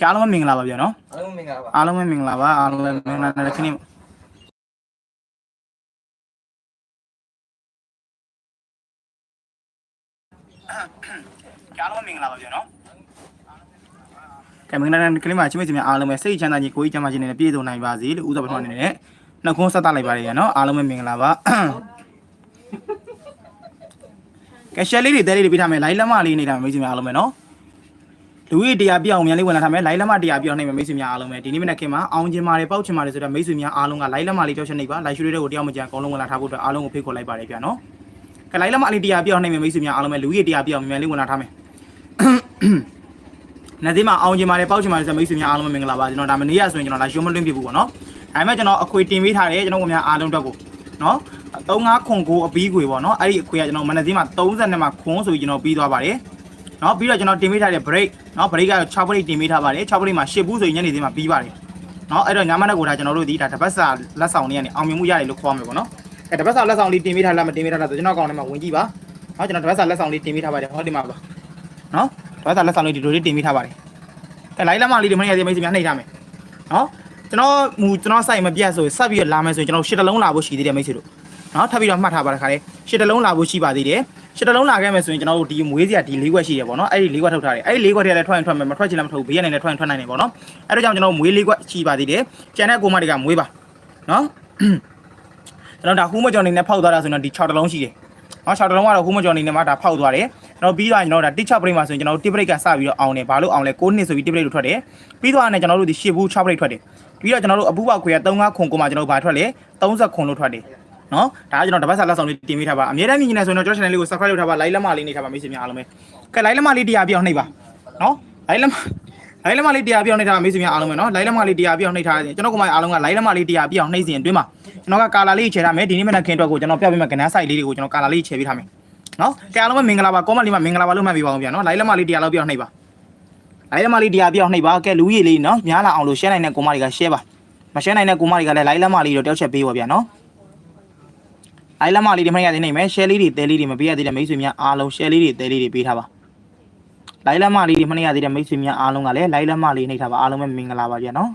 ကြားလုံးမင်္ဂလာပါဗျာနော်အားလုံးမင်္ဂလာပါအားလုံးပဲမင်္ဂလာပါအားလုံးပဲမင်္ဂလာတဲ့ခဏကြားလုံးမင်္ဂလာပါဗျာနော်ကဲမင်္ဂလာတဲ့ခဏမှာချင်းမချင်းများအားလုံးပဲစိတ်ချမ်းသာကြီးကိုယ်ကြီးချမ်းသာခြင်းနဲ့ပြည့်စုံနိုင်ပါစေလို့ဥစ္စာပထမအနေနဲ့နှုတ်ခွန်းဆက်သလိုက်ပါတယ်ဗျာနော်အားလုံးပဲမင်္ဂလာပါကဲရှယ်လေးတွေတဲလေးတွေပြထားမယ်လိုင်းလက်မလေးနေတာမိတ်ဆွေများအားလုံးပဲနော် လူကြီးတရားပြောင်းမြန်လေးဝင်လာထားမယ်လိုင်းလက်မတရားပြောင်းနိုင်မယ်မိတ်ဆွေများအားလုံးပဲဒီနေ့မနေ့ခင်မှာအောင်ချင်ပါတယ်ပေါက်ချင်ပါတယ်ဆိုတော့မိတ်ဆွေများအားလုံးကလိုင်းလက်မလေးကြောက်ချက်နေပါလိုက်ရှူလေးတွေကိုတရားမကြံအကုန်လုံးဝင်လာထားဖို့အတွက်အားလုံးကိုဖိတ်ခေါ်လိုက်ပါတယ်ဗျာနော်ကဲလိုင်းလက်မလေးတရားပြောင်းနိုင်မယ်မိတ်ဆွေများအားလုံးပဲလူကြီးတရားပြောင်းမြန်လေးဝင်လာထားမယ်နေ့ဒီမှာအောင်ချင်ပါတယ်ပေါက်ချင်ပါတယ်ဆိုတော့မိတ်ဆွေများအားလုံးပဲမင်္ဂလာပါကျွန်တော်ဒါမနေ့ရဆိုရင်ကျွန်တော်လာရှုံးမလွင့်ပြဘူးပေါ့နော်ဒါပေမဲ့ကျွန်တော်အခွေတင်ပေးထားတယ်ကျွန်တော်ကများအားလုံးအတွက်ကိုနော်35ခွန်ကိုအပီးခွေပေါ့နော်အဲ့ဒီအခွေကကျွန်တော်မနေ့ဒီမှာ30နဲ့မှာခွန်ဆိုပြီးကျွန်တော်ပြီးသွားပါတယ် เนาะပြီးတော့ကျွန်တော်တင်ပေးထားတဲ့ break เนาะ break က6 break တင်ပေးထားပါတယ်6 break မှာ10ဘူးဆိုရင်ညနေသေးမှာပြီးပါတယ်เนาะအဲ့တော့ညမနက်ကိုဒါကျွန်တော်တို့ဒီဒါတပတ်စာလက်ဆောင်လေးကနေအောင်မြင်မှုရတယ်လို့ခေါ်မှာပေါ့နော်အဲတပတ်စာလက်ဆောင်လေးတင်ပေးထားလားမတင်ပေးထားလားဆိုကျွန်တော်အကောင့်ထဲမှာဝင်ကြည့်ပါเนาะကျွန်တော်တပတ်စာလက်ဆောင်လေးတင်ပေးထားပါတယ်ဟောဒီမှာပါเนาะတပတ်စာလက်ဆောင်လေးဒီလိုလေးတင်ပေးထားပါတယ်ကဲလိုက်လက်မလေးဒီမနေ့ရသေးမိတ်ဆွေများနှိပ်ထားမယ်เนาะကျွန်တော်မူကျွန်တော်စိုက်မပြတ်ဆိုရင်ဆက်ပြီးတော့လာမယ်ဆိုရင်ကျွန်တော်ရှစ်တလုံးလာဖို့ရှိသေးတယ်မိတ်ဆွေတို့เนาะထပ်ပြီးတော့မှတ်ထားပါတခါလေးရှစ်တလုံးလာဖို့ရှိပါသေးတယ် ရှစ်တလုံးလာခဲ့မယ်ဆိုရင်ကျွန်တော်တို့ဒီမွေးစရာဒီ၄ခွက်ရှိတယ်ပေါ့နော်အဲ့ဒီ၄ခွက်ထုတ်ထားတယ်အဲ့ဒီ၄ခွက်ထဲလည်းထွက်ရင်ထွက်မယ်မထွက်ချင်လည်းမထုတ်ဘူးဘေးကနေလည်းထွက်ရင်ထွက်နိုင်တယ်ပေါ့နော်အဲ့ဒါကြောင့်ကျွန်တော်မွေး၄ခွက်ရှိပါသေးတယ်ကျန်တဲ့ကိုမတွေကမွေးပါနော်ကျွန်တော်ဒါဟူးမကြော်နေနဲ့ဖောက်သွားတာဆိုရင်ဒီ6တလုံးရှိတယ်နော်6တလုံးကတော့ဟူးမကြော်နေနဲ့မှဒါဖောက်သွားတယ်ကျွန်တော်ပြီးသွားရင်ကျွန်တော်ဒါတစ်6ပရိတ်မှာဆိုရင်ကျွန်တော်တစ်ပရိတ်ကစပြီးတော့အောင်တယ်ဘာလို့အောင်လဲ9နှစ်ဆိုပြီးတစ်ပရိတ်လို့ထွက်တယ်ပြီးသွားရင်ကျွန်တော်တို့ဒီ10ဘူး6ပရိတ်ထွက်တယ်ပြီးတော့ကျွန်တော်တို့အပူပေါက်ခွေက35ခွန်ကိုမှကျွန်တော်တို့ဘာထွက်လဲ30ခွန်လို့ထွက်တယ် နော်ဒါကကျွန်တော်တပတ်စာလက်ဆောင်လေးတင်ပေးထားပါအများတမ်းမြင်နေဆိုရင်တော့ကျွန်တော် channel လေးကို subscribe လုပ်ထားပါ like လက်မလေးနေထားပါမိတ်ဆွေများအားလုံးပဲကဲ like လက်မလေးတရားပြအောင်နှိပ်ပါနော် like လက်မ like လက်မလေးတရားပြအောင်နှိပ်ထားပါမိတ်ဆွေများအားလုံးပဲနော် like လက်မလေးတရားပြအောင်နှိပ်ထားရင်ကျွန်တော်ကမှအားလုံးက like လက်မလေးတရားပြအောင်နှိပ်စီရင်အတွင်းမှာကျွန်တော်ကကာလာလေးချေထားမယ်ဒီနေ့မနက်ခင်းအတွက်ကိုကျွန်တော်ပြပေးမယ်ကဏ္ဍ site လေးတွေကိုကျွန်တော်ကာလာလေးချေပေးထားမယ်နော်ကဲအားလုံးပဲမင်္ဂလာပါ comment လေးမှာမင်္ဂလာပါလို့မှတ်ပေးပါအောင်ဗျာနော် like လက်မလေးတရားလောက်ပြအောင်နှိပ်ပါ like လက်မလေးတရားပြအောင်နှိပ်ပါကဲလူကြီးလေးနော်များလာအောင်လို့ share နိုင်တဲ့ကိုမတွေက share ပါမ share နိုင်တဲ့ကိုမတွေကလည်း like လက်မလေးတော့တောက်ချက်ပေးပါဗျာနော် အိုင်လက်မလေးတွေမရသေးနိုင်မယ် share လေးတွေတဲလေးတွေမပေးရသေးတဲ့မိတ်ဆွေများအားလုံး share လေးတွေတဲလေးတွေပေးထားပါလိုင်းလက်မလေးတွေမနေရသေးတဲ့မိတ်ဆွေများအားလုံးကလည်းလိုင်းလက်မလေးနှိပ်ထားပါအားလုံးပဲမင်္ဂလာပါဗျာနော်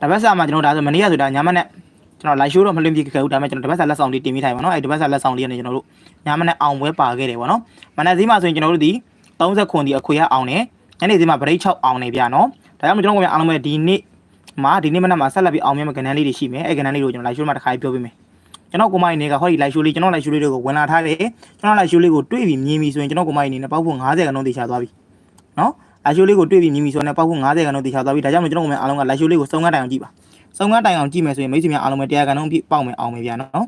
တပတ်စာမှာကျွန်တော်ဒါဆိုမနေ့ကဆိုဒါညမနဲ့ကျွန်တော် live show တော့မလွင့်ပြခဲ့ဘူးဒါပေမဲ့ကျွန်တော်တပတ်စာလက်ဆောင်လေးတင်ပေးထားပါနော်အဲတပတ်စာလက်ဆောင်လေးကနေကျွန်တော်တို့ညမနဲ့အောင်ပွဲပါခဲ့တယ်ပေါ့နော်မနေ့စီးမှာဆိုရင်ကျွန်တော်တို့ဒီ30ခွန်ဒီအခွေရအောင်တယ်ညနေစီးမှာဗရိတ်6အောင်တယ်ဗျာနော်ဒါကြောင့်ကျွန်တော်ကအားလုံးပဲဒီနေ့ မှာဒီနေ့မနက်မှာဆက်လက်ပြီးအောင်မြင်မဲ့ကဏ္ဍလေးတွေရှိမယ်အဲကဏ္ဍလေးကိုကျွန်တော် live show မှာတစ်ခါပြောပေးမယ်ကျွန်တော်ကိုမိုင်းနေကဟောဒီ live show လေးကျွန်တော် live show လေးတွေကိုဝင်လာထားတယ်ကျွန်တော် live show လေးကိုတွေ့ပြီးမြင်ပြီးဆိုရင်ကျွန်တော်ကိုမိုင်းနေနဲ့ပေါက်ဖို့90ခန်းလုံးတေချာသွားပြီနော် live show လေးကိုတွေ့ပြီးမြင်ပြီးဆိုရင်ပေါက်ဖို့90ခန်းလုံးတေချာသွားပြီဒါကြောင့်ကျွန်တော်ကိုမိုင်းအားလုံးက live show လေးကိုစုံကတိုင်အောင်ကြည့်ပါစုံကတိုင်အောင်ကြည့်မယ်ဆိုရင်မိတ်ဆွေများအားလုံးပဲတရားခန်းလုံးပြပေါက်မယ်အောင်မယ်ဗျာနော်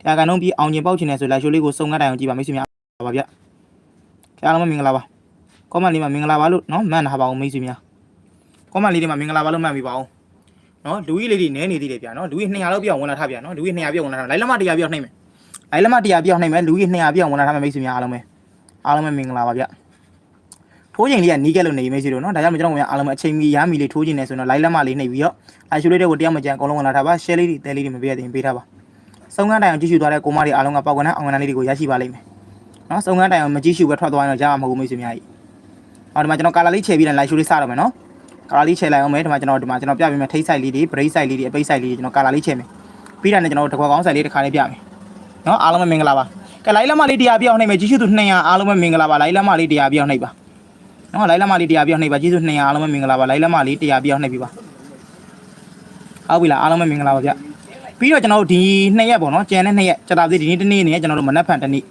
တရားခန်းလုံးပြအောင်ကျင်ပေါက်ချင်တယ်ဆို live show လေးကိုစုံကတိုင်အောင်ကြည့်ပါမိတ်ဆွေများပါဗျအားလုံးပဲမင်္ဂလာပါ comment လေးမှာမင်္ဂလာပါလို့နော်မှန်တာပါအောင်မိတ်ဆွေများ comment လေးတွေမှာမင်္ဂလာပါလို့မှတ်ပြီးပါအောင် နော်လူကြီးလေးတွေနဲနေသေးတယ်ဗျာနော်လူကြီး200လောက်ပြောင်းဝင်လာထားဗျာနော်လူကြီး200ပြောင်းဝင်လာထားလိုက်လက်မ100ပြောင်းနှိမ့်မယ်လိုက်လက်မ100ပြောင်းနှိမ့်မယ်လူကြီး200ပြောင်းဝင်လာထားမယ်မိတ်ဆွေများအားလုံးပဲအားလုံးပဲမင်္ဂလာပါဗျထိုးချိန်လေးကနီးကက်လို့နေမိတ်ဆွေတို့နော်ဒါကြောင့်ကျွန်တော်ကအားလုံးပဲအချိန်မီရမ်းမီလေးထိုးချိန်နေဆိုတော့လိုက်လက်မလေးနှိပ်ပြီးတော့လိုက်ရှူလေးတွေကိုတရားမကြံအကုန်လုံးဝင်လာထားပါ share လေးတွေတဲလေးတွေမပေးရသေးရင်ပေးထားပါစုံကန်းတိုင်အောင်ကြည့်ရှုသွားတဲ့ကိုမတွေအားလုံးကပေါက်ကနန်းအောင်ကနန်းလေးတွေကိုရရှိပါလိမ့်မယ်နော်စုံကန်းတိုင်အောင်မကြည့်ရှုပဲထွက်သွားရင်တော့ကြားမှာမဟုတ်ဘူးမိတ်ဆွေများကြီးဟောဒီမှာကျွန်တော်ကာလာလေးချဲပြီးတဲ့လိုက်ရှူလေးစတော့မယ်နော် ကာလာလေးချဲလိုက်အောင်မယ်ဒီမှာကျွန်တော်ဒီမှာကျွန်တော်ပြပေးမယ်ထိတ်ဆိုင်လေးတွေဘရိတ်ဆိုင်လေးတွေအပိတ်ဆိုင်လေးတွေကျွန်တော်ကာလာလေးချဲမယ်ပြီးတာနဲ့ကျွန်တော်တကွာကောင်းဆိုင်လေးတစ်ခါလေးပြမယ်နော်အားလုံးပဲမင်္ဂလာပါကဲလိုက်လက်မလေးတရားပြအောင်နှိပ်မယ်ကြီးစုသူ200အားလုံးပဲမင်္ဂလာပါလိုက်လက်မလေးတရားပြအောင်နှိပ်ပါနော်လိုက်လက်မလေးတရားပြအောင်နှိပ်ပါကြီးစု200အားလုံးပဲမင်္ဂလာပါလိုက်လက်မလေးတရားပြအောင်နှိပ်ပြီပါဟုတ်ပြီလားအားလုံးပဲမင်္ဂလာပါဗျပြီးတော့ကျွန်တော်တို့ဒီ2ရက်ပေါ့နော်ကျန်တဲ့2ရက်ကြာတာစီဒီနေ့တစ်နေ့နဲ့ကျွန်တော်တို့မနက်ဖြန်တစ်နေ့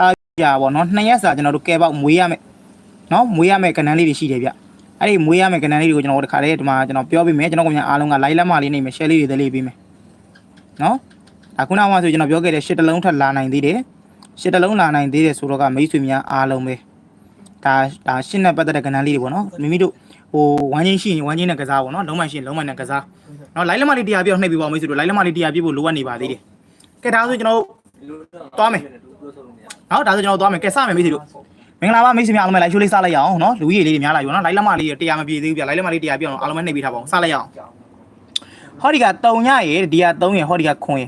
အားကြပါပေါ့နော်2ရက်စာကျွန်တော်တို့ကဲပေါက်မွေးရမယ်နော်မွေးရမယ်ကဏ္ဍလေးတွေရှိတယ်ဗျ အဲ့ဒီမွေးရမယ့်ကဏ္ဍလေးတွေကိုကျွန်တော်တို့တစ်ခါလေးဒီမှာကျွန်တော်ပြောပေးမယ်ကျွန်တော်ကညာအားလုံးက live လက်မလေးနေမယ် share လေးတွေလည်းလေးပေးမယ်နော်အခုနောက်မှဆိုကျွန်တော်ပြောခဲ့တဲ့ရှစ်တလုံးထပ်လာနိုင်သေးတယ်ရှစ်တလုံးလာနိုင်သေးတယ်ဆိုတော့ကမိတ်ဆွေများအားလုံးပဲဒါဒါရှင်းနဲ့ပတ်သက်တဲ့ကဏ္ဍလေးတွေပေါ့နော်မိမိတို့ဟိုဝမ်းချင်းရှိရင်ဝမ်းချင်းနဲ့ကစားပေါ့နော်လုံးမရှိရင်လုံးမနဲ့ကစားနော် live လက်မလေးတရားပြောနှိပ်ပြီးပါမိတ်ဆွေတို့ live လက်မလေးတရားပြဖို့လိုအပ်နေပါသေးတယ်ကဲဒါဆိုကျွန်တော်သွားမယ်နော်ဒါဆိုကျွန်တော်သွားမယ်ကဲစမယ်မိတ်ဆွေတို့ မင်္ဂလာပါမိတ်ဆွေများအားလုံးပဲ live show လေးစလိုက်ရအောင်နော်လူကြီးလေးတွေများလာပြီနော် live လက်မလေးတရားမပြေသေးဘူးဗျ live လက်မလေးတရားပြအောင်အားလုံးပဲနှိပ်ပေးထားပါအောင်စလိုက်ရအောင်ဟောဒီက3ညရေဒီက3ရေဟောဒီကခွန်ရေ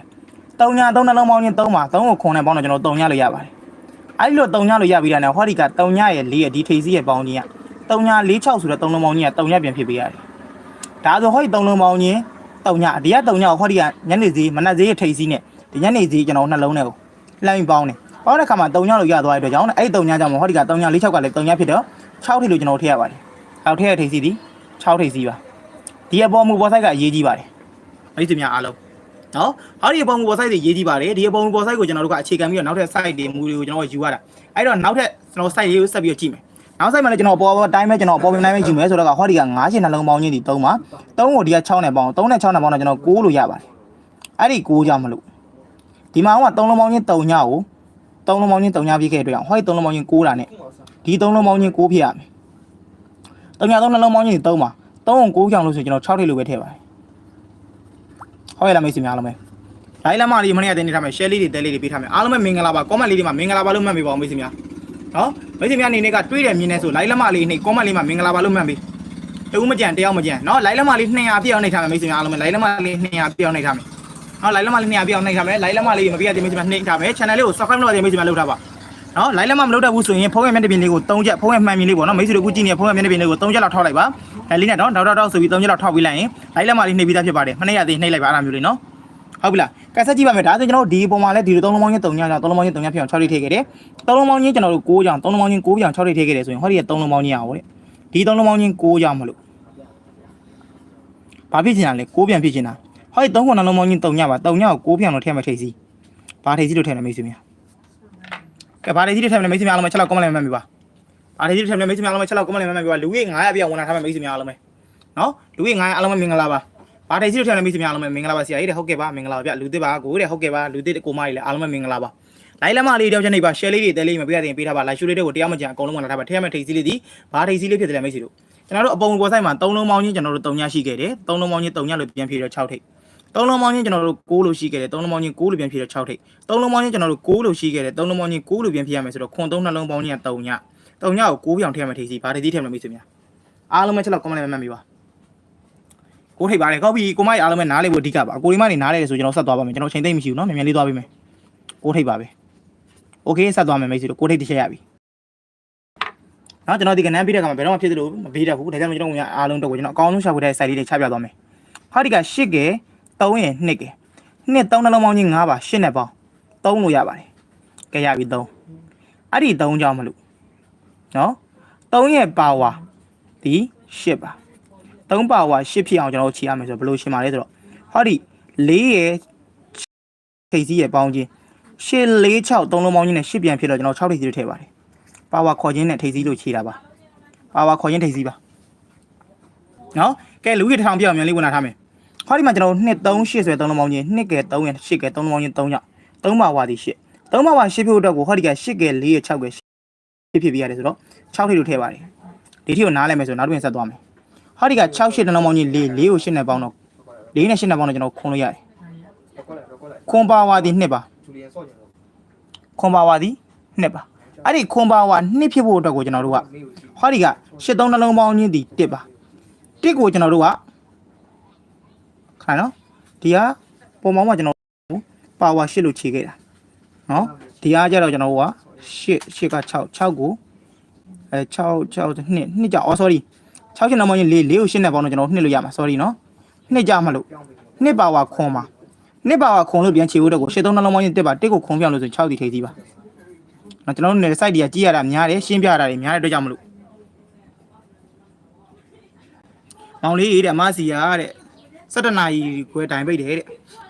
3ည3နှလုံးပေါင်းချင်း3ပါ3ကိုခွန်နဲ့ပေါင်းတော့ကျွန်တော်3ညလို့ရပါတယ်အဲ့ဒီလို3ညလို့ရပြီးတာနဲ့ဟောဒီက3ညရဲ့4ရဲ့ဒီထိပ်စီးရဲ့ပေါင်းချင်းက3ည46ဆိုတော့3လုံးပေါင်းချင်းက3ညပြန်ဖြစ်ပေးရတယ်ဒါဆိုဟောဒီ3လုံးပေါင်းချင်း3ညဒီက3ညကိုဟောဒီကညနေစီမနက်စီရဲ့ထိပ်စီးနဲ့ဒီညနေစီကျွန်တော်နှလုံးနဲ့ကိုလှမ်းပြီးပေါင်းတယ် ပေါင်းတဲ့ခါမှာ3ညလို့ရသွားတဲ့အတွက်ကြောင့်အဲ့ဒီ3ညကြောင့်ဟောဒီက3ည46ကလည်း3ညဖြစ်တော့6ထိပ်လို့ကျွန်တော်ထည့်ရပါတယ်အောက်ထည့်ရထိပ်စီးဒီ6ထိပ်စီးပါဒီအပေါ်မူပေါ်ဆိုင်ကအရေးကြီးပါတယ်အဲ့ဒီများအားလုံးနော်ဟောဒီအပေါ်မူပေါ် site တွေရေးကြည့်ပါတယ်ဒီအပေါ်မူပေါ် site ကိုကျွန်တော်တို့ကအခြေခံပြီးတော့နောက်ထပ် site တွေမူတွေကိုကျွန်တော်ယူရတာအဲ့တော့နောက်ထပ်ကျွန်တော် site တွေကိုဆက်ပြီးတော့ကြည့်မယ်နောက် site မှာလည်းကျွန်တော်ပေါ်ပေါ်အတိုင်းပဲကျွန်တော်ပေါ်ပြင်တိုင်းပဲယူမယ်ဆိုတော့ကဟောဒီက9ရှင်နှလုံးပေါင်းချင်းဒီ3မှာ3ကိုဒီက6နဲ့ပေါင်း3နဲ့6နဲ့ပေါင်းတော့ကျွန်တော်9လို့ရပါတယ်အဲ့ဒီ9ကြောင့်မလို့ဒီမှာက3လုံးပေါင်းချင်း3ညကို 3လုံးပေါင်းချင်း3ညပြည့်ခဲ့အတွက်ဟောဒီ3လုံးပေါင်းချင်း9တာနဲ့ဒီ3လုံးပေါင်းချင်း9ဖြစ်ရမယ်3ည3နှလုံးပေါင်းချင်းဒီ3မှာ3ကို9ကြောင့်လို့ဆိုကျွန်တော်6ထိပ်လို့ပဲထည့်ပါတယ်ဟုတ်ရဲ့လားမိတ်ဆွေများအားလုံးပဲလိုင်းလမ်းမလေးမနေ့ကတင်နေထားမယ် share လေးတွေတဲလေးတွေပေးထားမယ်အားလုံးပဲမင်္ဂလာပါ comment လေးတွေမှာမင်္ဂလာပါလို့မှတ်ပေးပါဦးမိတ်ဆွေများနော်မိတ်ဆွေများအနေနဲ့ကတွေးတယ်မြင်နေဆိုလိုင်းလမ်းမလေးနှိပ် comment လေးမှာမင်္ဂလာပါလို့မှတ်ပေးတဦးမကြံတယောက်မကြံနော်လိုင်းလမ်းမလေး200ပြည့်အောင်နှိပ်ထားမယ်မိတ်ဆွေများအားလုံးပဲလိုင်းလမ်းမလေး200ပြည့်အောင်နှိပ်ထားမယ် နော်လိုင်းလမ်းမလေး200ပြည့်အောင်နှိပ်ထားမယ်လိုင်းလမ်းမလေးမပြည့်တဲ့မိတ်ဆွေများနှိပ်ထားမယ် channel လေးကို subscribe လုပ်ရတဲ့မိတ်ဆွေများလုပ်ထားပါနော်လိုင်းလမ်းမမလုပ်တတ်ဘူးဆိုရင်ဖုန်းရဲ့မျက်နှာပြင်လေးကို3ချက်ဖုန်းရဲ့မှန်ပြင်လေးပေါ့နော်မိတ်ဆွေတို့အခုကြည့်နေတဲ့ဖုန်းရဲ့မျက်နှာပြင်လေးကို3ချက်လောက်ထောက်လိုက်ပါဒါလေးနဲ့တော့တောက်တောက်တောက်ဆိုပြီး3ချက်လောက်ထောက်ပြီးလိုက်ရင်လိုင်းလမ်းမလေးနှိပ်ပြီးသားဖြစ်ပါတယ်မနေ့ကတည်းနှိပ်လိုက်ပါအဲ့ဒါမျိုးလေးနော်ဟုတ်ပြီလားကက်ဆက်ကြည့်ပါမယ်ဒါဆိုကျွန်တော်တို့ဒီပုံမှာလဲဒီလိုသုံးလုံးပေါင်းချင်း3ညကြောင့်3လုံးပေါင်းချင်း3ညဖြစ်အောင်6ထိပ်ထည့်ခဲ့တယ်3လုံးပေါင်းချင်းကျွန်တော်တို့6ကြောင့်3လုံးပေါင်းချင်း9ပြောင်6ထိပ်ထည့်ခဲ့တယ်ဆိုရင်ဟောဒီက3လုံးပေါင်းချင်းရအောင်တဲ့ဒီ3လုံးပေါင်းချင်း9ကြောင့်မလို့ဘာဖြစ်ချင်တာလဲ9ပြန်ဖြစ်ချင်တာ ဟောဒီ3ခုနှလုံးပေါင်းချင်း3ညပါ3ညကို9ပြောင်လို့ထည့်မယ်ထိပ်စီဘာထိပ်စီလို့ထည့်မယ်မိတ်ဆွေများကဲဘာထိပ်စီလို့ထည့်မယ်မိတ်ဆွေများအားလုံးပဲချက်လောက်ကွန်မန့်လိုက်မှတ်ပြီပါဘာထိပ်စီလို့ထည့်မယ်မိတ်ဆွေများအားလုံးပဲချက်လောက်ကွန်မန့်လိုက်မှတ်ပြီပါလူကြီး900ပြည့်ဝင်လာထားမယ်မိတ်ဆွေများအားလုံးပဲနော်လူကြီး900အားလုံးပဲမင်္ဂလာပါဘာတိုင်စီတို့ထည့်နေမိတ်ဆွေများအားလုံးပဲမင်္ဂလာပါဆရာကြီးတဲ့ဟုတ်ကဲ့ပါမင်္ဂလာပါဗျလူသစ်ပါကိုတဲ့ဟုတ်ကဲ့ပါလူသစ်ကိုမကြီးလည်းအားလုံးပဲမင်္ဂလာပါလိုက်လက်မလေးတယောက်ချက်နေပါ share လေးတွေတဲလေးမပေးရတဲ့ပေးထားပါလိုက်ရှူလေးတွေကိုတရားမကြံအကုန်လုံးဝင်လာထားပါထည့်ရမယ့်ထိပ်စီလေးဒီဘာထိပ်စီလေးဖြစ်တယ်လဲမိတ်ဆွေတို့ကျွန်တော်တို့အပုံပေါ်ဆိုင်မှာ3လုံးပေါင်းချင်းကျွန်တော်တို့3ညရှိခဲ့တယ်3လုံးပေါင်းချင်း3ညလို့ပြန်ဖြည့်တော့6ထိပ် 3လုံးပေါင်းချင်းကျွန်တော်တို့6လို့ရှိခဲ့တယ်3လုံးပေါင်းချင်း6လို့ပြန်ဖြည့်တော့6ထိပ်3လုံးပေါင်းချင်းကျွန်တော်တို့6လို့ရှိခဲ့တယ်3လုံးပေါင်းချင်း6လို့ပြန်ဖြည့်ရမယ်ဆိုတော့ခွန်3နှလုံးပေါင်းချင်းက3ည3ညကို6ပြောင်ထည့်ရမယ့်ထိပ်စီဘာထိပ်စီထည့်မလဲမိတ်ဆွေများအားလုံးပဲချက်လောက် comment လိုက်မှတ်မိပါ ကိုထိပ်ပါတယ်ကောက်ပြီကိုမကြီးအားလုံးပဲနားလေးဖို့အဓိကပါကိုရီမနေနားလေးဆိုကျွန်တော်ဆက်သွားပါမယ်ကျွန်တော်အချိန်သိမ့်မရှိဘူးเนาะမြန်မြန်လေးသွားပေးမယ်ကိုထိပ်ပါပဲโอเคဆက်သွားမယ်မိတ်ဆွေတို့ကိုထိပ်တစ်ချက်ရပြီเนาะကျွန်တော်ဒီကနန်းပြီးတဲ့ခါမှာဘယ်တော့မှဖြစ်သလိုမပြီးတတ်ဘူးဒါကြောင့်ကျွန်တော်ကအားလုံးတော့ကိုကျွန်တော်အကောင်းဆုံးရှာဖွေတဲ့ site လေးတွေချပြသွားမယ်ဟာဒီက8ကဲ 3ရင်2ကဲနှစ်3နှလုံးပေါင်းချင်း5ပါ8နဲ့ပေါင်း3လို့ရပါတယ်ကဲရပြီ3အဲ့ဒီ3ကြောင့်မလို့နော်3ရဲ့ပါဝါဒီ8ပါ3ပါဝါ8ဖြစ်အောင်ကျွန်တော်တို့ခြေရမယ်ဆိုတော့ဘယ်လိုရှင်ပါလဲဆိုတော့ဟောဒီ4ရဲ့ထိပ်စီးရဲ့ပေါင်းချင်း8 4 6 3လုံးပေါင်းချင်းနဲ့8ပြန်ဖြစ်တော့ကျွန်တော်6ထိပ်စီးလို့ထည့်ပါတယ်ပါဝါခေါ်ချင်းနဲ့ထိပ်စီးလို့ခြေတာပါပါဝါခေါ်ချင်းထိပ်စီးပါနော်ကဲလူကြီးတစ်ထောင်ပြောင်းမြန်လေးဝင်လာထားမယ် ဟောဒီမှာကျွန်တော်2 3 8ဆိုတဲ့3လုံးပေါင်းချင်း2ကဲ3ရဲ့8ကဲ3လုံးပေါင်းချင်း3ကြောင့်3ပါဝါဒီ8 3ပါဝါ10ဖြစ်တော့ကိုဟောဒီက8ကဲ4ရဲ့6ကဲ10ဖြစ်ပြရတယ်ဆိုတော့6ထိပ်လို့ထည့်ပါတယ်ဒီထိကိုနားလဲမယ်ဆိုတော့နောက်တစ်ပြန်ဆက်သွားမယ်ဟာဒီက6ရှစ်တလုံးပေါင်းကြီး4 4ကို8နဲ့ပေါင်းတော့4နဲ့8နဲ့ပေါင်းတော့ကျွန်တော်ခွန်လို့ရတယ်ခွန်ပါဝါဒီ2ပါခွန်ပါဝါဒီ2ပါအဲ့ဒီခွန်ပါဝါ2ဖြစ်ဖို့အတွက်ကိုကျွန်တော်တို့ကဟာဒီက8သုံးနှလုံးပေါင်းကြီးဒီ1ပါ1ကိုကျွန်တော်တို့က ခါနော်ဒီကပုံပေါင်းမှာကျွန်တော်ပါဝါ8လို့ခြေခဲ့တာနော်ဒီကကြတော့ကျွန်တော်တို့က8 8က6 6ကိုအဲ6 6 2 2ကြောက်အော် sorry 6ချက်နောက်မှချင်း4 4ကို8နဲ့ပေါင်းတော့ကျွန်တော်နှစ်လို့ရမှာ sorry နော်နှစ်ကြမလို့နှစ်ပါဝါခွန်ပါနှစ်ပါဝါခွန်လို့ပြန်ခြေဖို့တော့ကို8သုံးနှလုံးပေါင်းချင်းတက်ပါတစ်ကိုခွန်ပြောင်းလို့ဆို6တီထိပ်သီးပါနော်ကျွန်တော်တို့နေတဲ့ site တွေကကြည့်ရတာများတယ်ရှင်းပြရတာတွေများတဲ့အတွက်ကြောင့်မလို့မောင်လေးတဲ့အမစီရတဲ့ 17နာရီခွဲတိုင်ပိတ်တယ်တဲ့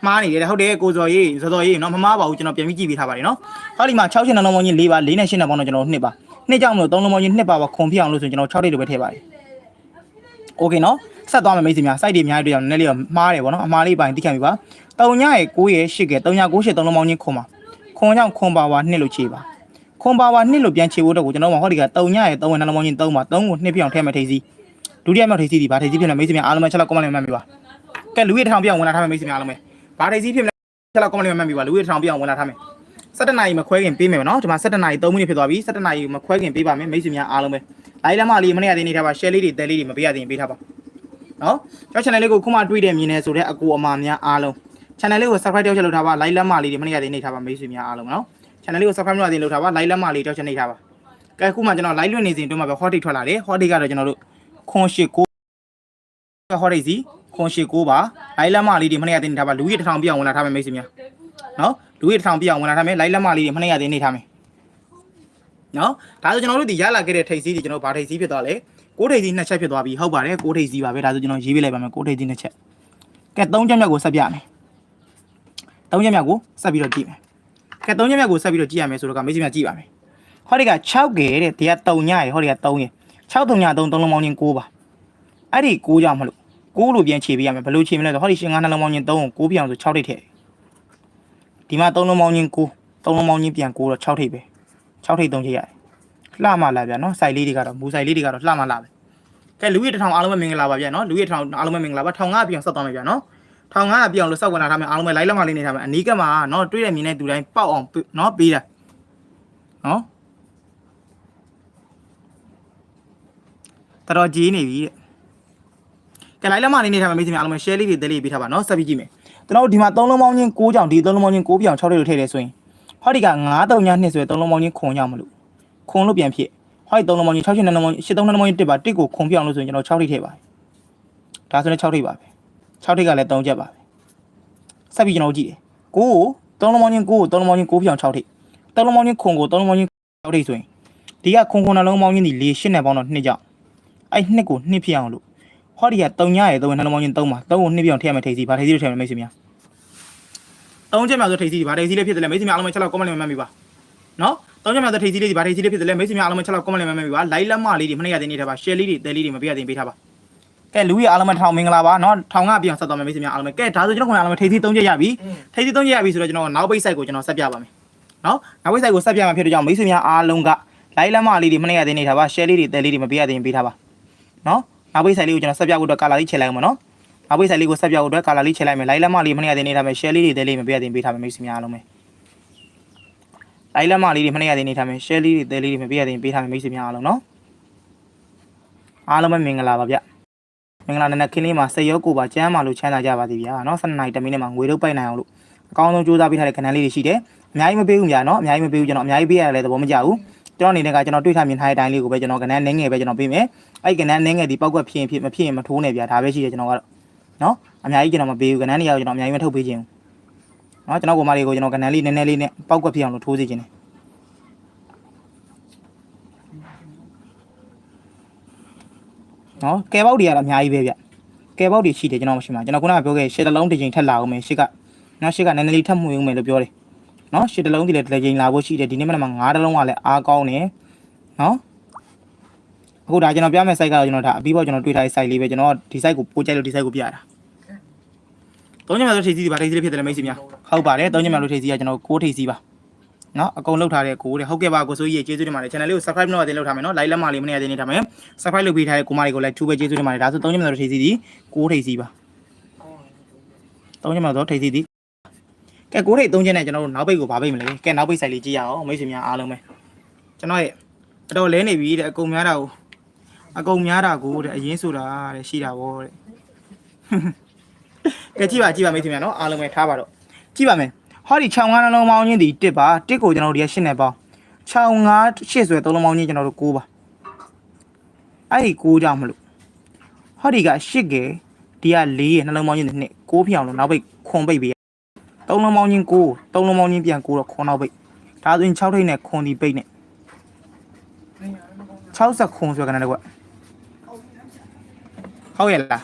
မှားနေတယ်တဲ့ဟုတ်တယ်ကိုစော်ရေးစော်စော်ရေးနော်မမှားပါဘူးကျွန်တော်ပြန်ပြီးကြည့်ပေးထားပါတယ်နော်ဟောဒီမှာ6ချက်နှလုံးပေါင်းချင်း4ပါ4နဲ့8နဲ့ပေါင်းတော့ကျွန်တော်နှစ်ပါနှစ်ကြောင့်မလို့3လုံးပေါင်းချင်းနှစ်ပါပါခွန်ပြအောင်လို့ဆိုရင်ကျွန်တော်6တိတ်လိုပဲထည့်ပါတယ် โอเคเนาะဆက်သွားမယ်မိတ်ဆွေများ site တွေအများကြီးတွေ့အောင်နည်းနည်းလေးတော့မှားတယ်ဗောနော်အမှားလေးပိုင်းသိခံပြီပါ3ညရဲ့9ရဲ့10ရဲ့3ည9 10 3လုံးပေါင်းချင်းခွန်ပါခွန်ကြောင့်ခွန်ပါဝါ2လို့ခြေပါခွန်ပါဝါ2လို့ပြန်ခြေဖို့တော့ကိုကျွန်တော်ကဟောဒီက3ညရဲ့3ဝင်နှလုံးပေါင်းချင်း3ပါ3ကို2ပြအောင်ထည့်မယ်ထိစီဒုတိယမြောက်ထိစီဒီဘာထိစီဖြစ်လဲမိတ်ဆွေများအားလုံးပဲချက်လောက်ကွန်မန့်လေးမှတ်ပြီပါ ကဲလူကြီးတစ်ထောင်ပြအောင်ဝင်လာထားမယ်မိတ်ဆွေများအားလုံးပဲဘာထိစီဖြစ်လဲချက်လောက်ကွန်မန့်လေးမှတ်ပြီပါလူကြီးတစ်ထောင်ပြအောင်ဝင်လာထားမယ်17နာရီမခွဲခင်ပေးမယ်နော်ဒီမှာ17နာရီ3မိနစ်ဖြစ်သွားပြီ17နာရီမခွဲခင်ပေးပါမယ်မိတ်ဆွေများအားလုံးပဲလိုက်လမ်းမလေးမနေ့ကတည်းနေထားပါ share လေးတွေတဲလေးတွေမပေးရသေးရင်ပေးထားပါနော်ကျွန်တော် channel လေးကိုခုမှတွေ့တယ်မြင်နေဆိုတဲ့အကူအမများအားလုံး channel လေးကို subscribe တောက်ချက်လုပ်ထားပါ like လက်မလေးတွေမနေ့ကတည်းနေထားပါမိတ်ဆွေများအားလုံးနော် channel လေးကို subscribe လုပ်ရသေးလို့ထားပါ like လက်မလေးတောက်ချက်နေထားပါကဲအခုမှကျွန်တော် live လွှင့်နေစဉ်အတွင်းမှာပဲ hot take ထွက်လာတယ် hot take ကတော့ကျွန်တော်တို့ခွန်ရှိကိုဟော်ရိတ်စီ ခွန်ရှိကိုပါလိုက်လက်မလေးတွေမနေ့ကတင်နေထားပါလူကြီးတစ်ထောင်ပြအောင်ဝင်လာထားမယ်မိတ်ဆွေများနော်လူကြီးတစ်ထောင်ပြအောင်ဝင်လာထားမယ်လိုက်လက်မလေးတွေမနေ့ကတင်နေထားမယ်နော်ဒါဆိုကျွန်တော်တို့ဒီရလာခဲ့တဲ့ထိတ်စီးတွေကျွန်တော်ဘာထိတ်စီးဖြစ်သွားလဲကိုထိတ်စီးနှစ်ချက်ဖြစ်သွားပြီဟုတ်ပါတယ်ကိုထိတ်စီးပါပဲဒါဆိုကျွန်တော်ရေးပြလိုက်ပါမယ်ကိုထိတ်စီးနှစ်ချက်ကဲသုံးချက်မြောက်ကိုဆက်ပြမယ်သုံးချက်မြောက်ကိုဆက်ပြီးတော့ကြည့်မယ်ကဲသုံးချက်မြောက်ကိုဆက်ပြီးတော့ကြည့်ရမယ်ဆိုတော့ကမိတ်ဆွေများကြည့်ပါမယ်ဟောဒီက6ကဲတဲ့ဒီက3ညရယ်ဟောဒီက3ရယ်6 3ည3 3လုံးပေါင်းချင်း9ပါအဲ့ဒီ9ကြောင့်မလို့ ကိုးလို့ပြန်ခြေပေးရမယ်ဘယ်လိုခြေမလဲဆိုဟောဒီရှင်ငါးနှလုံးပေါင်းချင်း3ကို9ပြောင်ဆို6ထိပ်ထည့်ဒီမှာ3လုံးပေါင်းချင်း9 3လုံးပေါင်းချင်းပြန်9တော့6ထိပ်ပဲ6ထိပ်3ချိတ်ရတယ်လှမလာဗျာနော်စိုက်လေးတွေကတော့မူစိုက်လေးတွေကတော့လှမလာပဲကဲလူကြီးတစ်ထောင်အားလုံးပဲမင်္ဂလာပါဗျာနော်လူကြီးတစ်ထောင်အားလုံးပဲမင်္ဂလာပါထောင်ငါပြောင်ဆက်သွားမယ်ဗျာနော်ထောင်ငါပြောင်လို့စောက်ဝင်လာထားမယ်အားလုံးပဲလိုက်လက်မလေးနေထားမယ်အနီးကမှာနော်တွေးတဲ့မြင်တဲ့သူတိုင်းပေါက်အောင်နော်ပေးတာနော်တော်တော်ကြီးနေပြီတဲ့ ကဲလိုက်လက်မလေးနေထားမှာမိတ်ဆွေများအားလုံးပဲ share လေးတွေတက်လေးပေးထားပါနော်ဆက်ပြီးကြည့်မယ်ကျွန်တော်တို့ဒီမှာ3လုံးပေါင်းချင်း6ကြောင်ဒီ3လုံးပေါင်းချင်း6ပြောင်6လေးလို့ထည့်တယ်ဆိုရင်ဟောဒီက9တုံညနှစ်ဆိုရင်3လုံးပေါင်းချင်းခွန်ကြောင်မလို့ခွန်လို့ပြန်ဖြစ်ဟောဒီ3လုံးပေါင်းချင်း6ချင်း2လုံးပေါင်းချင်း8 3လုံးပေါင်းချင်း1ပါ1ကိုခွန်ပြောင်းလို့ဆိုရင်ကျွန်တော်6ထိပ်ထည့်ပါတယ်ဒါဆိုရင်6ထိပ်ပါပဲ6ထိပ်ကလည်း3ချက်ပါပဲဆက်ပြီးကျွန်တော်ကြည့်တယ်ကိုကို3လုံးပေါင်းချင်း9ကို3လုံးပေါင်းချင်း9ပြောင်6ထိပ်3လုံးပေါင်းချင်းခွန်ကို3လုံးပေါင်းချင်း6ထိပ်ဆိုရင်ဒီကခွန်ခွန်နှလုံးပေါင်းချင်းဒီ4 8နဲ့ပေါင်းတော့2ကြောင်အဲ့2ကို2ဖြစ်အောင်လို့ ဟောဒီက3ညရဲ3နှလုံးပေါင်းချင်း3ပါ3ကိုနှစ်ပြောင်ထည့်ရမယ်ထိပ်စီဗာထိပ်စီလို့ထည့်မယ်မိတ်ဆွေများ3ချက်မြောက်ဆိုထိပ်စီဗာထိပ်စီလေးဖြစ်တယ်လေမိတ်ဆွေများအားလုံးပဲချက်လောက် comment လေးမှတ်မိပါနော်3ချက်မြောက်ဆိုထိပ်စီလေးဒီဗာထိပ်စီလေးဖြစ်တယ်လေမိတ်ဆွေများအားလုံးပဲချက်လောက် comment လေးမှတ်မိပါ like လက်မလေးတွေမနေ့ကတင်နေထားပါ share လေးတွေတဲလေးတွေမပြရတင်ပေးထားပါကဲလူကြီးအားလုံးပဲထောင်မင်္ဂလာပါနော်ထောင်ကပြောင်ဆက်သွားမယ်မိတ်ဆွေများအားလုံးပဲကဲဒါဆိုကျွန်တော်ခင်ဗျားအားလုံးပဲထိပ်စီ3ချက်ရပြီထိပ်စီ3ချက်ရပြီဆိုတော့ကျွန်တော်နောက်ပိတ် site ကိုကျွန်တော်ဆက်ပြပါမယ်နော်နောက်ပိတ် site ကိုဆက်ပြမှာဖြစ်တဲ့ကြောင့်မိတ်ဆွေများအားလုံးက like လက်မလေးတွေမနေ့ကတင်နေထားပါ share လေးတွေတဲလေးတွေမပြရတင်ပေးထားပါနော် နောက်ပိတ်ဆိုင်လေးကိုကျွန်တော်ဆက်ပြဖို့အတွက်ကာလာလေးချိန်လိုက်အောင်မနော်နောက်ပိတ်ဆိုင်လေးကိုဆက်ပြဖို့အတွက်ကာလာလေးချိန်လိုက်မယ်လိုက်လက်မလေးမနေ့ကတင်နေထားမယ် share လေးတွေတဲလေးမပြတ်တင်ပေးထားမယ်မိတ်ဆွေများအားလုံးပဲလိုက်လက်မလေးတွေမနေ့ကတင်နေထားမယ် share လေးတွေတဲလေးတွေမပြတ်တင်ပေးထားမယ်မိတ်ဆွေများအားလုံးနော်အားလုံးပဲမင်္ဂလာပါဗျမင်္ဂလာနံနက်ခင်းလေးမှာစိတ်ရောကိုယ်ပါကျမ်းမာလို့ချမ်းသာကြပါစေဗျာနော်12နိုင်တမိနစ်မှာငွေတော့ပိုက်နိုင်အောင်လို့အကောင်းဆုံးကြိုးစားပေးထားတဲ့ကဏ္ဍလေးတွေရှိတယ်အများကြီးမပေးဘူးဗျာနော်အများကြီးမပေးဘူးကျွန်တော်အများကြီးပေးရတယ်လည်းသဘောမကျဘူး ကျွန်တော်အနေနဲ့ကကျွန်တော်တွေ့ထားမြင်ထားတဲ့အတိုင်းလေးကိုပဲကျွန်တော်ကဏ္ဍနည်းငယ်ပဲကျွန်တော်ပေးမယ်အဲ့ကဏ္ဍနည်းငယ်ဒီပောက်ကဖြစ်ရင်ဖြစ်မဖြစ်ရင်မထိုးနဲ့ဗျာဒါပဲရှိတယ်ကျွန်တော်ကတော့နော်အများကြီးကျွန်တော်မပေးဘူးကဏ္ဍနေရာကိုကျွန်တော်အများကြီးမထုတ်ပေးခြင်းဘူးနော်ကျွန်တော်ကိုမလေးကိုကျွန်တော်ကဏ္ဍလေးနည်းနည်းလေးနဲ့ပောက်ကဖြစ်အောင်လို့ထိုးစေခြင်းတယ်နော်ကဲပေါက်တွေကတော့အများကြီးပဲဗျကဲပေါက်တွေရှိတယ်ကျွန်တော်မရှိမှာကျွန်တော်ခုနကပြောခဲ့ရှစ်တလုံးတစ်ချိန်ထက်လာအောင်မယ်ရှစ်ကနော်ရှစ်ကနည်းနည်းလေးထပ်မှုရုံမယ်လို့ပြောတယ် နော်ရှစ်တလုံးဒီလည်းတစ်ချိန်လာဖို့ရှိတယ်ဒီနေ့မနက်မှာ9တလုံးကလည်းအားကောင်းတယ်နော်အခုဒါကျွန်တော်ပြမယ့် site ကတော့ကျွန်တော်ဒါအပြီးပေါ့ကျွန်တော်တွေ့ထားတဲ့ site လေးပဲကျွန်တော်ဒီ site ကိုပို့ကြိုက်လို့ဒီ site ကိုပြရတာသုံးညမြောက်လို့ထိပ်စီးဒီပါထိပ်စီးလေးဖြစ်တယ်လေမိတ်ဆွေများဟုတ်ပါတယ်သုံးညမြောက်လို့ထိပ်စီးကကျွန်တော်ကိုးထိပ်စီးပါနော်အကုန်လောက်ထားတဲ့ကိုးတဲ့ဟုတ်ကဲ့ပါကိုစိုးကြီးကျေးဇူးတင်ပါတယ် channel လေးကို subscribe လုပ်ရတဲ့လောက်ထားမယ်နော် like လက်မလေးမနေ့ကတင်နေထားမယ် subscribe လုပ်ပေးထားတဲ့ကိုမလေးကိုလည်းထူးပဲကျေးဇူးတင်ပါတယ်ဒါဆိုသုံးညမြောက်လို့ထိပ်စီးဒီကိုးထိပ်စီးပါသုံးညမြောက်တော့ထိပ်စီးဒီ ကဲကိုးထိပ်သုံးချက်နဲ့ကျွန်တော်တို့နောက်ပိတ်ကိုဗာပိတ်မလဲကဲနောက်ပိတ် site လေးကြည့်ရအောင်မိတ်ဆွေများအားလုံးပဲကျွန်တော်ရဲ့အတော်လဲနေပြီတဲ့အကုန်များတာကိုအကုန်များတာကိုတဲ့အရင်ဆိုတာတဲ့ရှိတာဗောတဲ့ကဲကြည့်ပါကြည့်ပါမိတ်ဆွေများနော်အားလုံးပဲထားပါတော့ကြည့်ပါမယ်ဟောဒီ6ငါးနှလုံးပေါင်းချင်းဒီ1ပါ1ကိုကျွန်တော်တို့ဒီက8နဲ့ပေါင်း6 5 8ဆိုရ3လုံးပေါင်းချင်းကျွန်တော်တို့9ပါအဲ့ဒီ9ကြောင့်မလို့ဟောဒီက8ကဲဒီက4ရဲ့နှလုံးပေါင်းချင်းဒီနှစ်9ဖြောင်လို့နောက်ပိတ်ခွန်ပိတ်ပေး 3လုံးပေါင်းချင်း9 3လုံးပေါင်းချင်းပြန်9တော့ခွန်နောက်ပိတ်ဒါဆိုရင်6ထိပ်နဲ့ခွန်ဒီပိတ်နဲ့60ခွန်ဆိုရကနေတော့ဟုတ်ရဲ့လား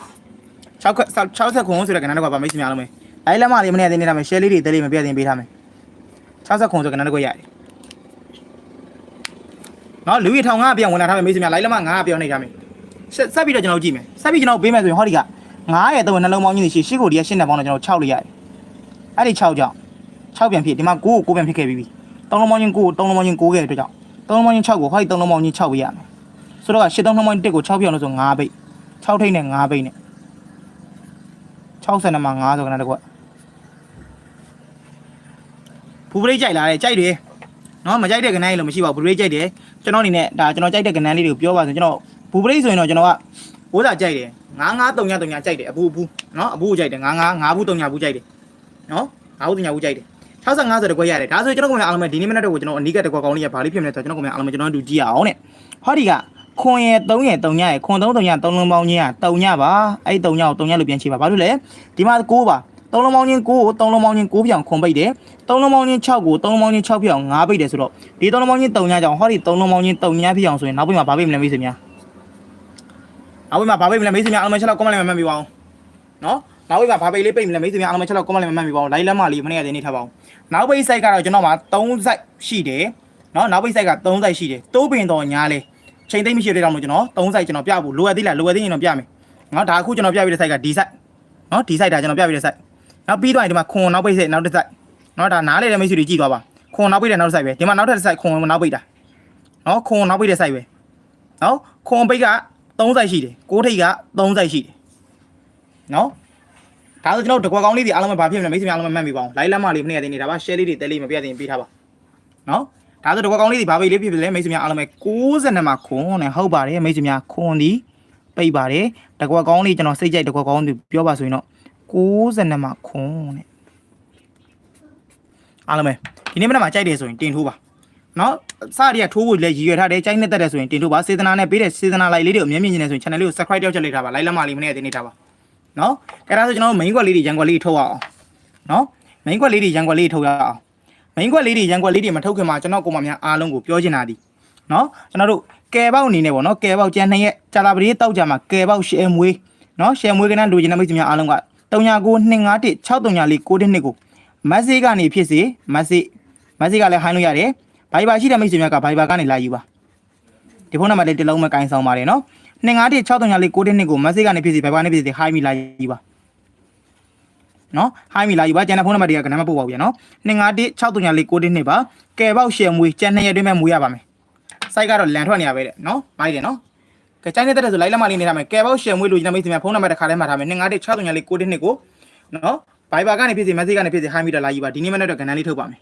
6ခွက်60ခုဆိုတဲ့ကဏ္ဍတော့ပါမိတ်ဆွေများလုံးပဲလိုက်လက်မလေးမနေ့တင်နေထားမယ် share လေးတွေတဲလေးမပြတ်တင်ပေးထားမယ်60ခုဆိုကဏ္ဍတော့ရတယ်နော်လူကြီးထောင်ငါပြောင်းဝင်လာထားမယ်မိတ်ဆွေများလိုက်လက်မ9ပြောင်းနေထားမယ်ဆက်ဆက်ပြီးတော့ကျွန်တော်ကြည့်မယ်ဆက်ပြီးကျွန်တော်ပေးမယ်ဆိုရင်ဟောဒီက9ရဲ့တော့နှလုံးပေါင်းကြီးရှိရှိကိုဒီက8နဲ့ပေါင်းတော့ကျွန်တော်6လေးရတယ် အဲ့ဒီ6ကြောင့်6ပြန်ဖြစ်ဒီမှာ9ကို9ပြန်ဖြစ်ခဲ့ပြီးပြီ3လုံးပေါင်းချင်း9ကို3လုံးပေါင်းချင်း9ခဲ့တဲ့အတွက်ကြောင့်3လုံးပေါင်းချင်း6ကိုဟောဒီ3လုံးပေါင်းချင်း6ပေးရမယ်ဆိုတော့က8 3လုံးပေါင်း1ကို6ပြောင်းလို့ဆို9ပိတ်6ထိပ်နဲ့5ပိတ်နဲ့60နဲ့မှ5ဆိုကနတကွဘူပရိတ်ကြိုက်လာတယ်ကြိုက်တယ်နော်မကြိုက်တဲ့ကနန်းလေးလို့မရှိပါဘူးဘူပရိတ်ကြိုက်တယ်ကျွန်တော်အနေနဲ့ဒါကျွန်တော်ကြိုက်တဲ့ကနန်းလေးတွေကိုပြောပါဆိုကျွန်တော်ဘူပရိတ်ဆိုရင်တော့ကျွန်တော်ကဘိုးစာကြိုက်တယ်9 9 3 3 3ကြိုက်တယ်အဘူးအဘူးနော်အဘူးကြိုက်တယ်9 9 5ဘူး3 3ဘူးကြိုက်တယ် နော်5ဘူး3 3ဘူးကြိုက်တယ်65ဆိုတဲ့ကွက်ရတယ်ဒါဆိုကျွန်တော်ကအားလုံးပဲဒီနေ့မနေ့တော့ကျွန်တော်အနီးကတကွက်ကောင်းလေးရဘာလေးဖြစ်မလဲဆိုတော့ကျွန်တော်ကအားလုံးပဲကျွန်တော်တို့ကြည့်ရအောင်တဲ့ဟောဒီကခွန်ရ3ရ3ညရခွန်3 3ည3လုံးပေါင်းချင်းက3ညပါအဲ့3ညကို3ညလို့ပြန်ချိပါဘာလို့လဲဒီမှာ9ပါ3လုံးပေါင်းချင်း9ကို3လုံးပေါင်းချင်း9ပြောင်ခွန်ပိတ်တယ်3လုံးပေါင်းချင်း6ကို3လုံးပေါင်းချင်း6ပြောင်9ပိတ်တယ်ဆိုတော့ဒီ3လုံးပေါင်းချင်း3ညကြောင့်ဟောဒီ3လုံးပေါင်းချင်း3ညဖြစ်အောင်ဆိုရင်နောက်ပိတ်မှာဘာပိတ်မလဲမိတ်ဆွေများနောက်ပိတ်မှာဘာပိတ်မလဲမိတ်ဆွေများအားလုံးပဲချက်တော့ comment လေးမှတ်ပြီးပါအောင်နော် နောက်ပိတ်မှာဘာပိတ်လေးပိတ်မလဲမိတ်ဆွေများအားလုံးပဲချက်တော့ comment လေးမှတ်ပြီးပါအောင် live လက်မလေးမနေ့ကတည်းကနေထားပါအောင်နောက်ပိတ် site ကတော့ကျွန်တော်မှာ3 site ရှိတယ်နော်နောက်ပိတ် site က3 site ရှိတယ်တိုးပင်တော်ညာလဲချိန်သိမ့်မရှိတဲ့ကြောင့်မို့ကျွန်တော်3 site ကျွန်တော်ပြဖို့လိုအပ်သေးလားလိုအပ်သေးရင်တော့ပြမယ်နော်ဒါအခုကျွန်တော်ပြပြတဲ့ site ကဒီ site နော်ဒီ site ဒါကျွန်တော်ပြပြတဲ့ site နောက်ပြီးတော့ဒီမှာခွန်နောက်ပိတ်တဲ့နောက်တစ် site နော်ဒါနားလေတဲ့မိတ်ဆွေတွေကြည့်သွားပါခွန်နောက်ပိတ်တဲ့နောက်တစ် site ပဲဒီမှာနောက်ထပ် site ခွန်နောက်ပိတ်တာနော်ခွန်နောက်ပိတ်တဲ့ site ပဲနော်ခွန်ပိတ်က3 site ရှိတယ်ကိုးထိပ်က3 site ရှိတယ်နော် ဒါဆိုကျွန်တော်တကွက်ကောင်းလေးတွေအားလုံးပဲဘာဖြစ်မလဲမိတ်ဆွေများအားလုံးပဲမှတ်မိပါအောင် live လက်မလေးမနေ့ကတည်းကနေဒါပါ share လေးတွေတဲလေးမပြတ်သေးရင်ပေးထားပါနော်ဒါဆိုတကွက်ကောင်းလေးဒီဘာပိတ်လေးဖြစ်ဖြစ်လဲမိတ်ဆွေများအားလုံးပဲ62မှာခွန်နဲ့ဟုတ်ပါတယ်မိတ်ဆွေများခွန်ဒီပိတ်ပါတယ်တကွက်ကောင်းလေးကျွန်တော်စိတ်ကြိုက်တကွက်ကောင်းတွေပြောပါဆိုရင်တော့62မှာခွန်နဲ့အားလုံးပဲဒီနေ့မနက်မှာကြိုက်တယ်ဆိုရင်တင်ထိုးပါနော်စရီကထိုးဖို့လည်းရည်ရွယ်ထားတယ်ကြိုက်နေတတ်တယ်ဆိုရင်တင်ထိုးပါစေတနာနဲ့ပေးတဲ့စေတနာလိုက်လေးတွေကိုအမြင်မြင်နေဆိုရင် channel လေးကို subscribe တောက်ချက်လိုက်ထားပါ like လက်မလေးမနေ့ကတင်နေထားပါ နော်ကဲဒါဆိုကျွန်တော် main ကွက်လေးတွေရန်ကွက်လေးထုတ်ရအောင်နော် main ကွက်လေးတွေရန်ကွက်လေးထုတ်ရအောင်မိန်ခွက်လေးတွေရန်ခွက်လေးတွေမထုတ်ခင်မှာကျွန်တော်ကိုမများအားလုံးကိုပြောချင်တာဒီနော်ကျွန်တော်တို့ကယ်ပေါက်အနေနဲ့ပေါ့နော်ကယ်ပေါက်ကျန်နှစ်ရက်ကြာလာပတိတောက်ကြမှာကယ်ပေါက်ရှယ်မွေးနော်ရှယ်မွေးကနန်းလူချင်တဲ့မိတ်ဆွေများအားလုံးက399251 634ကို2ကိုမက်ဆေ့ကနေဖြစ်စေမက်ဆေ့မက်ဆေ့ကလည်းဟိုင်းလို့ရတယ်ဘိုင်ဘာရှိတဲ့မိတ်ဆွေများကဘိုင်ဘာကနေလာယူပါဒီဖုန်းနံပါတ်လေးတစ်လုံးမကင်ဆောင်ပါတယ်နော် 299634ကို2ကိုမက်ဆေ့ကနေဖြစ်စေဘိုင်ဘာနေဖြစ်စေဟိုင်းမိလာယူပါနော်ဟိုင်းမီလာယူပါကျန်တဲ့ဖုန်းနံပါတ်တွေကကနန်းမပို့ပါဘူးဗျာနော်251633992ပါကယ်ပေါက်ရှယ်မွေးကျန်နှစ်ရက်တွင်းမဲ့မွေးရပါမယ်စိုက်ကတော့လန်ထွက်နေရပဲတဲ့နော်မိုက်တယ်နော်ကဲကျန်နေတဲ့တက်ဆိုလိုက်လက်မလေးနေထားမယ်ကယ်ပေါက်ရှယ်မွေးလို့ကျွန်တော်မိတ်ဆွေများဖုန်းနံပါတ်တစ်ခါထဲမှာထားမယ်251633992ကိုနော်ဘိုင်ဘာကနေဖြစ်စေမက်ဆေ့ကနေဖြစ်စေဟိုင်းမီတော့လာယူပါဒီနေ့မနေ့တော့ကနန်းလေးထုတ်ပါမယ်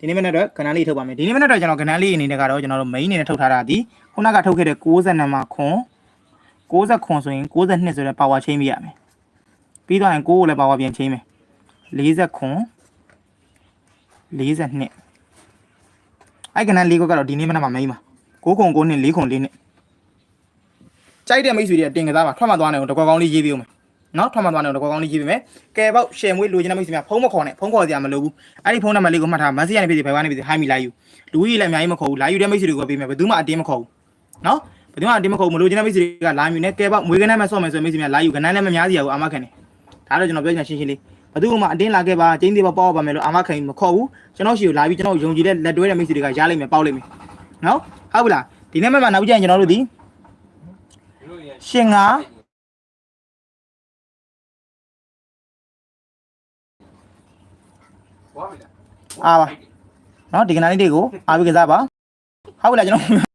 ဒီနေ့မနေ့တော့ကနန်းလေးထုတ်ပါမယ်ဒီနေ့မနေ့တော့ကျွန်တော်ကနန်းလေးအနေနဲ့ကတော့ကျွန်တော်တို့ main အနေနဲ့ထုတ်ထားတာဒီ ခုနကထုတ်ခဲ့တဲ့60နံပါတ်ခွန်60ခွန်ဆိုရင်62ဆိုတဲ့ power chain ပြရမယ်ပြီးတော့ရင်6ကိုလည်း power ပြန် chain မယ်40ခွန်42အဲ့ကနန်းလေးခုကတော့ဒီနေ့မနက်မှာမိမ့်ပါ6ခွန်9နှစ်4ခွန်4နှစ်ကြိုက်တဲ့မိတ်ဆွေတွေကတင်ကစားပါထွက်မှသွားနေအောင်တကွက်ကောင်းလေးရေးပေးဦးမယ်နော်ထွက်မှသွားနေအောင်တကွက်ကောင်းလေးရေးပေးမယ်ကဲပေါက်ရှယ်မွေးလိုချင်တဲ့မိတ်ဆွေများဖုန်းမခေါ်နဲ့ဖုန်းခေါ်စရာမလိုဘူးအဲ့ဒီဖုန်းနံပါတ်လေးကိုမှတ်ထားမက်ဆေ့ရနေပြီဘယ်ကနေပြီဟိုင်းမီလာယူလူကြီးလည်းအများကြီးမခေါ်ဘူးလာယူတဲ့မိတ်ဆွေတွေကိုပေးမယ်ဘယ်သူမှအတင်းမခေါ်ဘူး နော်ဘယ်သူမှအတင်းမခေါ်ဘူးမလိုချင်တဲ့မိတ်ဆွေတွေကလာမြူနဲ့ကဲပေါက်မွေးကနန်းမဲ့ဆော့မယ်ဆိုရင်မိတ်ဆွေများလာယူကနန်းလည်းမများစီရဘူးအာမခံနေဒါတော့ကျွန်တော်ပြောချင်ရှင်းရှင်းလေးဘယ်သူမှအတင်းလာခဲ့ပါကျင်းသေးပါပေါ့ပါမယ်လို့အာမခံမခေါ်ဘူးကျွန်တော်ရှိကိုလာပြီးကျွန်တော်ယုံကြည်တဲ့လက်တွဲတဲ့မိတ်ဆွေတွေကရလိမ့်မယ်ပေါက်လိမ့်မယ်နော်ဟုတ်ပြီလားဒီနေ့မှမှနောက်ကြရင်ကျွန်တော်တို့ဒီရှင်ငါဝါပြီလားအားပါနော်ဒီကနေ့လေးတွေကိုအားပြီးကစားပါဟုတ်ပြီလားကျွန်တော်